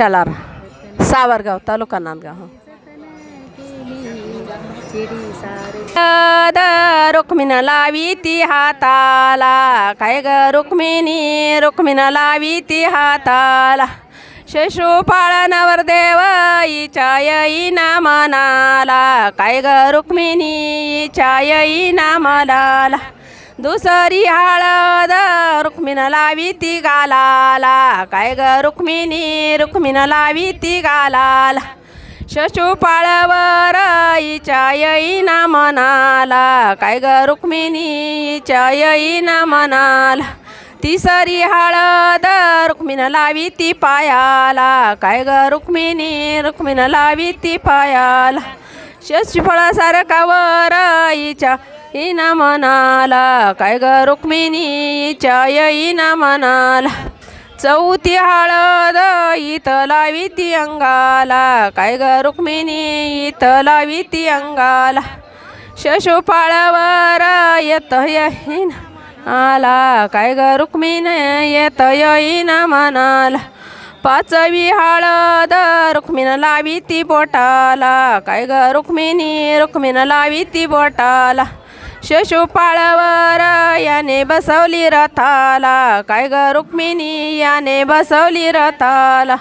शालार सावरगाव तालुका नांदगाव द रुक्मिण लावी ती हाताला. काय ग रुक्मिणी? रुक्मिण लावी ती हाताला. शशुपाळनवर देव इच्या येईना मनाला. काय ग रुक्मिणी? इच्या येईना मनाला. दुसरी हळद रुक्मिण लावी ती गालाला. काय ग रुक्मिणी रुक्मिण लावी ती गालाला. शशुपाळवर इच्या येईना मनाला. काय ग रुक्मिणी इच्या येईना मनाला. तिसरी हळद रुक्मिण लावी ती पायाला. काय ग रुक्मिणी रुक्मिण लावी ती पायाला. शशुफळासारखा वर इच्या इना मनाला काय ग रुक्मिणी चाय येईना मनाला चौथी हळद इथं लावी ती अंगाला काय ग रुक्मिणी इथं लावी ती अंगाला शशुपाळावर येत येईन आला काय ग रुक्मिणी येत येईन मनाला पाचवी हळद रुक्मिण लावी ती बोटाला काय ग रुक्मिणी रुक्मिण लावी ती बोटाला शिशुपाळवर याने बसवली रथाला. काय ग रुक्मिणी याने बसवली रथाला.